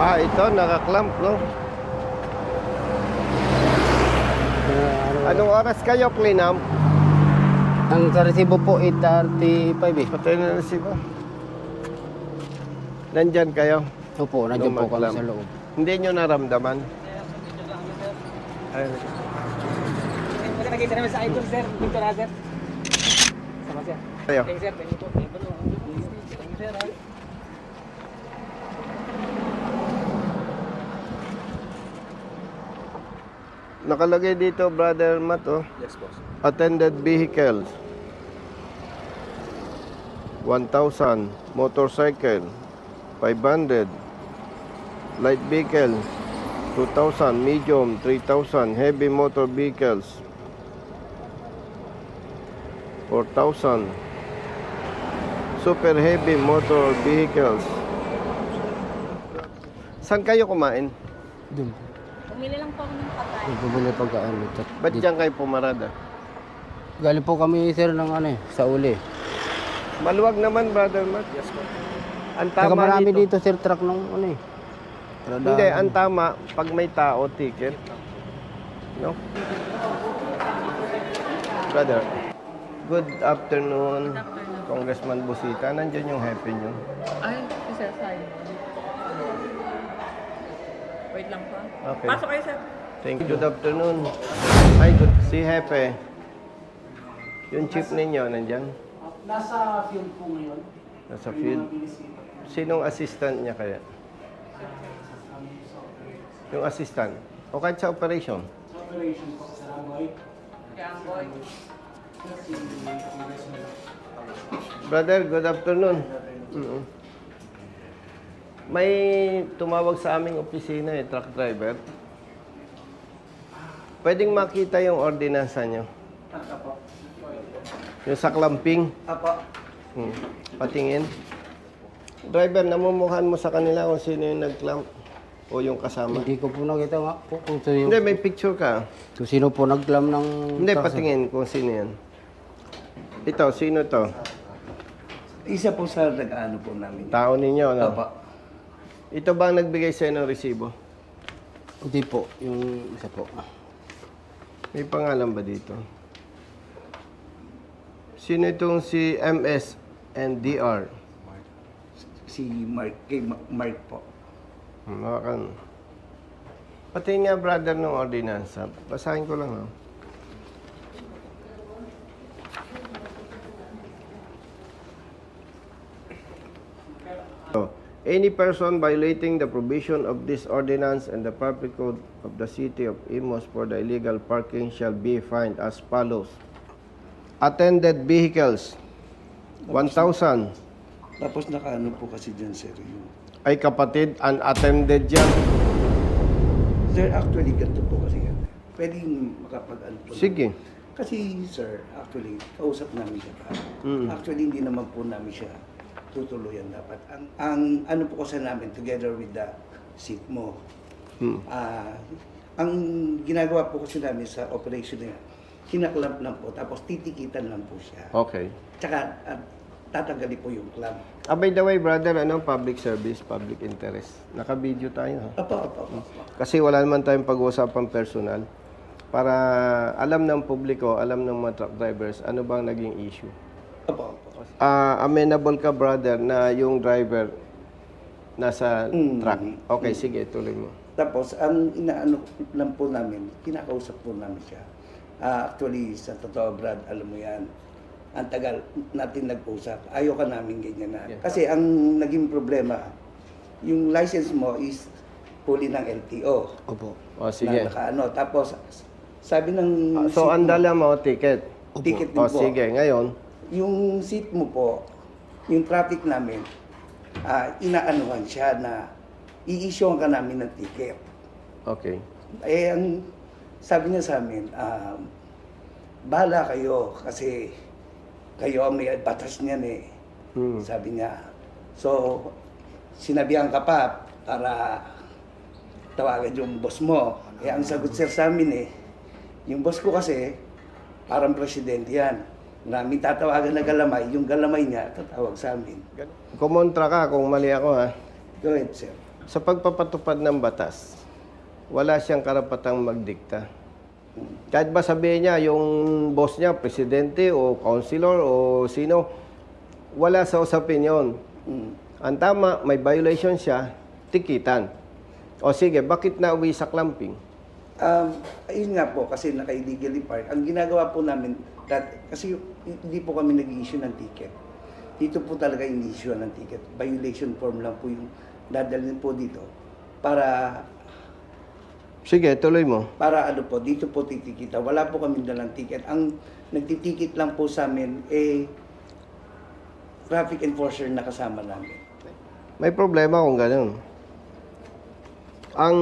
Ah, ito, nakaklamp, no? Anong oras kayo, Cleanam? ang sa resibo po 835 eh. Patay na siba. Nandyan kayo? Opo, nandiyan po kami sa loob. Hindi nyo naramdaman? Ay, Kasi nakita namin sa idol, sir. Dito na, sir. Sama, sir. Thank you po. Thank you po. Thank you, sir. Nakalagay dito, Brother Matt, oh. Yes, boss. Attended vehicles. 1,000. Motorcycle. 500. Light vehicle. 2,000. Medium. 3,000. Heavy motor vehicles. 4,000. Super heavy motor vehicles. Saan kayo kumain? Doon. Bumili lang po ako ng pagkain. Bumili pagkaan dito. Ba't dyan kayo pumarada? Galing po kami sir ng ano eh, sa uli. Maluwag naman, Brother Matt. Yes, Ang Saka tama marami dito. dito sir truck ng ano eh. Trada- Hindi, ang tama, pag may tao, ticket. No? Brother, good afternoon, Congressman Busita. Nandiyan yung happy nyo. Ay, si sir. Wait lang po. Okay. Pasok kayo, sir. Thank you. Good afternoon. Ay, good. Si Hepe. Yung chief ninyo, nandyan? Nasa field po ngayon. Nasa field. Sinong assistant niya kaya? Yung assistant. O kahit sa operation? Sa operation po sa Rangoy. Brother, good afternoon. Mm. May tumawag sa aming opisina eh, truck driver. Pwedeng makita yung ordinansa nyo. Apo. Yung sa clamping. Apo. Hmm. Patingin. Driver, namumukhaan mo sa kanila kung sino yung nag-clamp o yung kasama. Hindi ko po nakita nga po kung sino, Hindi, may picture ka. kung sino po naglam ng Hindi, patingin kung sino yan. Ito, sino to? Isa po sa nag-ano po namin. Tao ninyo, no? Opo. Ito ba ang nagbigay sa'yo ng resibo? Hindi po, yung isa po. May pangalan ba dito? Sino itong si MS and DR? Si Mark, kay Ma- Mark po. Hmm, Makan. Pati nga brother ng ordinansa. Basahin ko lang, ha? So, Any person violating the provision of this ordinance and the public code of the city of Imos for the illegal parking shall be fined as follows. Attended vehicles, 1,000. Tapos nakaano po kasi dyan, sir. Yung... Ay kapatid, unattended yan. Sir, actually, ganito po kasi yan. Pwedeng makapag-ano po. Sige. Kasi, sir, actually, kausap namin siya pa. Mm. Actually, hindi naman po namin siya tutuluyan dapat. Ang, ang ano po kasi namin, together with the seat mo, Hmm. Ah, ang ginagawa po kasi namin sa operation na yan, kinaklamp lang po, tapos titikitan lang po siya. Okay. Tsaka at tatanggalin po yung clamp. Ah, by the way, brother, ano, public service, public interest. Naka-video tayo, ha? Apo, apo, apo. Kasi wala naman tayong pag-uusapang personal. Para alam ng publiko, alam ng mga truck drivers, ano bang naging issue. Apo, apo. Ah, amenable ka, brother, na yung driver nasa Mm. truck. Okay, sige, tuloy mo. Tapos, ang inaano lang po namin, kinakausap po namin siya. Ah, actually, sa totoo, Brad, alam mo yan, ang tagal natin nag-usap. Ayaw ka namin ganyan na. Yeah. Kasi ang naging problema, yung license mo is fully ng LTO. O, Opo. Oh, sige. Na nakaano. Tapos, sabi ng... Ah, so, ang mo- dala mo, ticket. Ticket din O, po. sige, ngayon. Yung seat mo po, yung traffic namin, ah inaanuhan siya na i-issue ka namin ng ticket. Okay. Eh, ang sabi niya sa amin, um, bahala kayo kasi kayo ang may batas niyan eh. Hmm. Sabi niya. So, sinabihan ka pa para tawagan yung boss mo. Eh, ang sagot sir sa amin eh, yung boss ko kasi, parang presidente yan. Maraming tatawagan na galamay, yung galamay niya tatawag sa amin. Kumontra ka kung mali ako, ha? Go ahead, sir. sa pagpapatupad ng batas, wala siyang karapatang magdikta. Kahit ba sabihin niya, yung boss niya, presidente o councilor o sino, wala sa usapin yun. Mm. Ang tama, may violation siya, tikitan. O sige, bakit na uwi sa clamping? Um, ayun nga po, kasi naka-illegally park. Ang ginagawa po namin, that, kasi hindi po kami nag-issue ng ticket. Dito po talaga in-issue ng ticket. Violation form lang po yung dadalhin po dito para Sige, tuloy mo. para ano po, dito po titikita. Wala po kami dalang ticket. Ang nagtitikit lang po sa amin, eh, traffic enforcer na kasama namin. May problema kung ganun. Ang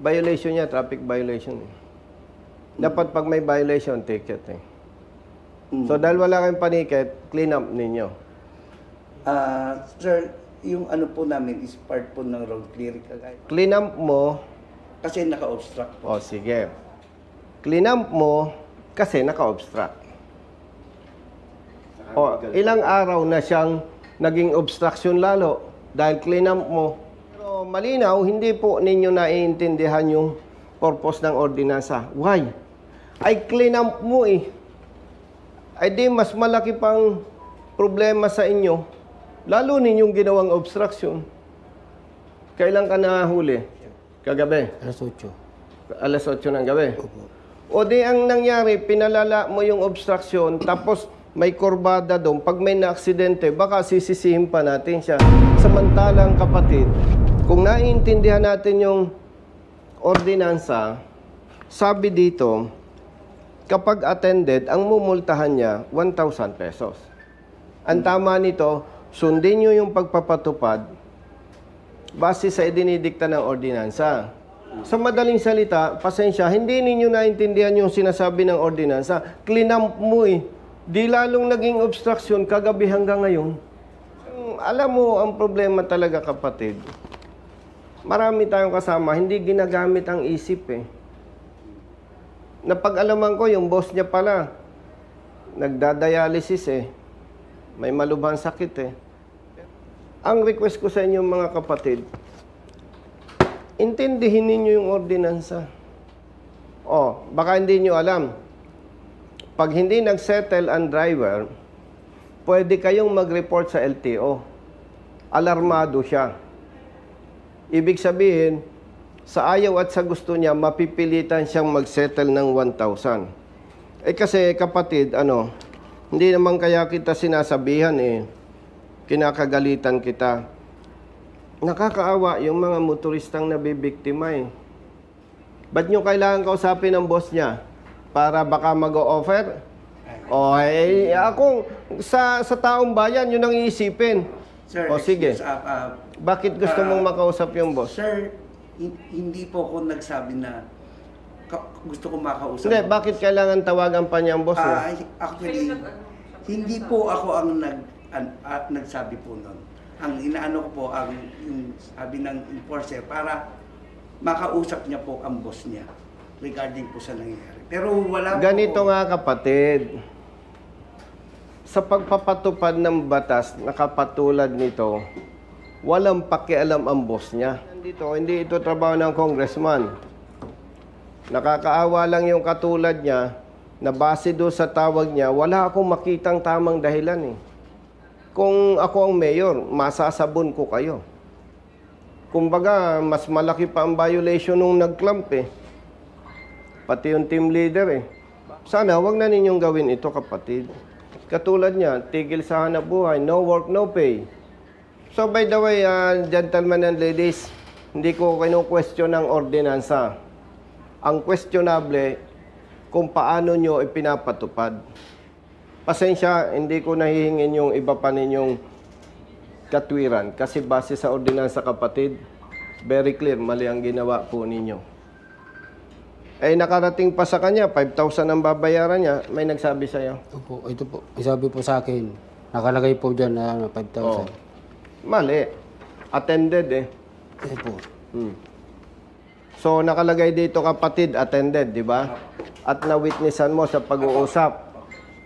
violation niya, traffic violation. eh. Dapat pag may violation, ticket eh. Mm. So dahil wala kayong paniket, clean up ninyo. Ah, sir, yung ano po namin is part po ng road clearing kagaya. Clean up mo, Kasi naka-obstruct po. o sige. Clean up mo kasi naka-obstruct. O, ilang araw na siyang naging obstruction lalo dahil clean up mo. Pero malinaw, hindi po ninyo naiintindihan yung purpose ng ordinansa. Why? Ay clean up mo eh. Ay di mas malaki pang problema sa inyo. Lalo ninyong ginawang obstruction. Kailan ka nahuli? Kagabi? Alas 8. alas 8 ng gabi. O di ang nangyari, pinalala mo yung obstruction, tapos may kurbada doon. Pag may na-aksidente, baka sisisihin pa natin siya. Samantalang kapatid, kung naiintindihan natin yung ordinansa, sabi dito, kapag attended, ang mumultahan niya, 1,000 pesos. Ang tama nito, sundin nyo yung pagpapatupad base sa idinidikta ng ordinansa. Sa madaling salita, pasensya, hindi ninyo naintindihan yung sinasabi ng ordinansa. Clean-up mo eh. Di lalong naging obstruction kagabi hanggang ngayon. Mm, Alam mo, ang problema talaga kapatid, marami tayong kasama, hindi ginagamit ang isip eh. Napag-alaman ko, yung boss niya pala, nagdadialysis eh. May malubhang sakit eh. Ang request ko sa inyo mga kapatid, intindihin ninyo yung ordinansa. O, baka hindi nyo alam. Pag hindi nag-settle ang driver, pwede kayong mag-report sa LTO. Alarmado siya. Ibig sabihin, sa ayaw at sa gusto niya, mapipilitan siyang mag-settle ng 1,000. Eh kasi kapatid, ano, hindi naman kaya kita sinasabihan eh, kinakagalitan kita. Nakakaawa yung mga motoristang nabibiktima eh. Ba't nyo kailangan kausapin ng boss niya? Para baka mag-o-offer? O eh, ako, sa, sa taong bayan, yun ang iisipin. Sir, o sige, excuse, ah, ah, bakit gusto ah, mong makausap yung boss? Sir, hindi po ako nagsabi na ka- gusto ko makausap. Hindi, bakit kailangan tawagan pa niya ang boss niya? Ah, actually, hindi po ako ang nag an, at nagsabi po noon. Ang inaano ko po ang yung sabi ng enforcer para makausap niya po ang boss niya regarding po sa nangyayari. Pero wala po Ganito ako- nga kapatid, sa pagpapatupad ng batas na kapatulad nito, walang pakialam ang boss niya. Dito, hindi ito trabaho ng congressman. Nakakaawa lang yung katulad niya na base do sa tawag niya, wala akong makitang tamang dahilan eh. Kung ako ang mayor, masasabon ko kayo. Kumbaga, mas malaki pa ang violation nung nag-clump eh. Pati yung team leader eh. Sana wag na ninyong gawin ito kapatid. Katulad niya, tigil sa hanap buhay, no work, no pay. So by the way, uh, gentlemen and ladies, hindi ko kinu-question ang ordinansa. Ang questionable kung paano nyo ipinapatupad. Pasensya, hindi ko nahihingin yung iba pa ninyong katwiran kasi base sa ordinansa kapatid, very clear, mali ang ginawa po ninyo. Eh, nakarating pa sa kanya, 5,000 ang babayaran niya. May nagsabi sa'yo. Opo, ito po. Isabi po sa akin, nakalagay po dyan na ano, 5,000. Oh. Mali. Attended eh. Opo. Hmm. So, nakalagay dito kapatid, attended, di ba? At na-witnessan mo sa pag-uusap.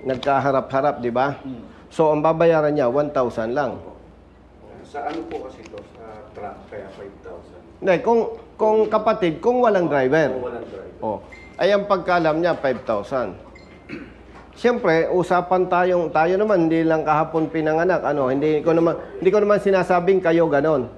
Nagkaharap-harap, di ba? So, ang babayaran niya, 1,000 lang. Sa ano po kasi to? Sa truck, kaya 5,000. Hindi, kung, kung kapatid, kung walang driver. Kung walang driver. Oh. Ay ang pagkalam niya 5,000. Siyempre, usapan tayong tayo naman hindi lang kahapon pinanganak. Ano, hindi ko naman hindi ko naman sinasabing kayo ganon.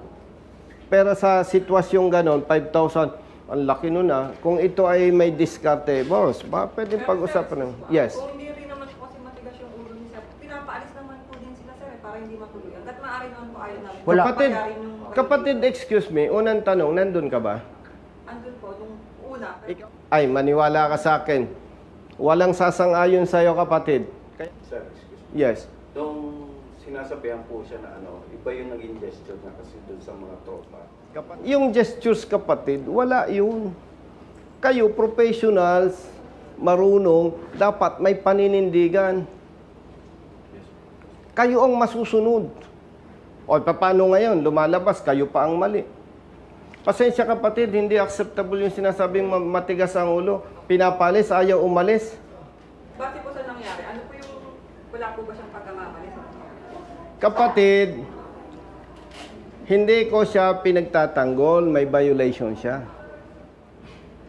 Pero sa sitwasyong ganon, 5,000 ang laki nun ah. Kung ito ay may diskarte, boss, ba pwede pag-usapan ng Yes. Kung hindi rin naman po kasi matigas yung ulo ni Sir, pinapaalis naman po din sila Sir para hindi matuloy. Hanggat maaari naman po ayaw namin. Wala. Kapatid, kapatid, excuse me, unang tanong, nandun ka ba? Andun po, nung una. Ay, maniwala ka sa akin. Walang sasang-ayon sa'yo, kapatid. Sir, excuse me. Yes. Nung sinasabihan po siya na ano, iba yung naging gesture niya kasi doon sa mga tropa. Yung gestures kapatid, wala yun. Kayo, professionals, marunong, dapat may paninindigan. Kayo ang masusunod. O paano ngayon? Lumalabas, kayo pa ang mali. Pasensya kapatid, hindi acceptable yung sinasabing ma- matigas ang ulo. Pinapalis, ayaw umalis. Base po sa nangyari, ano po yung, wala po ba siyang pagkamamali? Kapatid, hindi ko siya pinagtatanggol, may violation siya.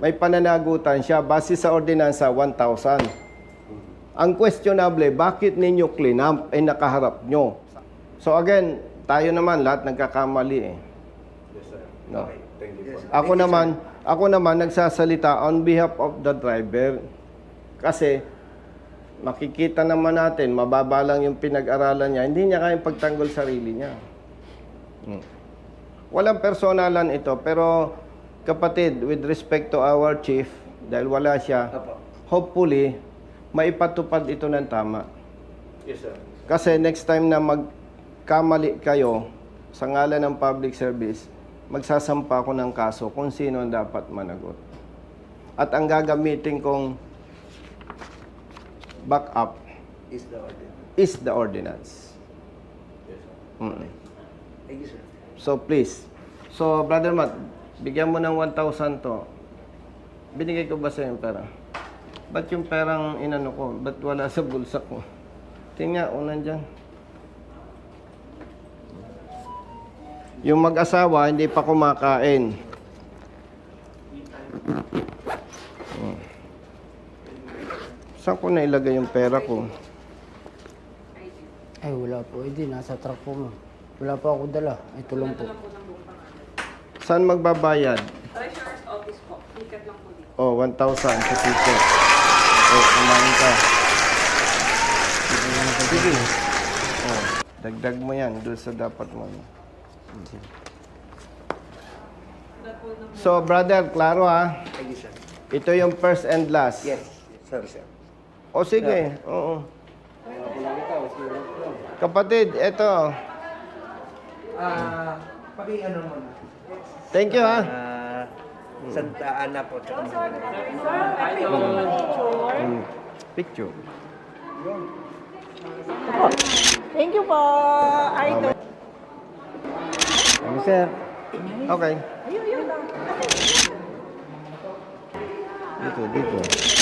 May pananagutan siya base sa ordinansa 1,000. Ang questionable, bakit ninyo clean up ay nakaharap nyo? So again, tayo naman lahat nagkakamali eh. Yes. No. Okay, thank you po. Ako naman, ako naman nagsasalita on behalf of the driver. Kasi makikita naman natin, mababa lang yung pinag-aralan niya, hindi niya kayang pagtanggol sarili niya. Hmm. Walang personalan ito, pero kapatid, with respect to our chief, dahil wala siya, Apo. hopefully, maipatupad ito ng tama. Yes, sir. Kasi next time na magkamali kayo sa ngalan ng public service, magsasampa ako ng kaso kung sino ang dapat managot. At ang gagamitin kong backup Is the order. is the ordinance. Yes, sir. Mm. Thank you, sir. So please. So Brother Matt, bigyan mo ng 1,000 to. Binigay ko ba sa yung pera? Ba't yung perang inano ko? Ba't wala sa bulsa ko? Tingnan, o nandyan. Yung mag-asawa, hindi pa kumakain. Hmm. Saan ko nailagay yung pera ko? Ay, wala po. Hindi, nasa truck po mo. Wala pa ako dala. Ay, tulong po. Saan magbabayad? Treasurer's office po, ticket lang po dito. Oh, 1,000 sa ticket. Oh, kumain ka. Sige. Oh, dagdag mo yan doon sa dapat mo. So, brother, klaro ha. Thank you, sir. Ito yung first and last. Yes. Sorry, sir. O sige, oo. Kapatid, ito. Ah, paki ano mo na. Thank you ha. Ah, Santa Ana po. Tsaka Mm. Picture. Thank you po! Idol! Sir? Okay. Dito, dito.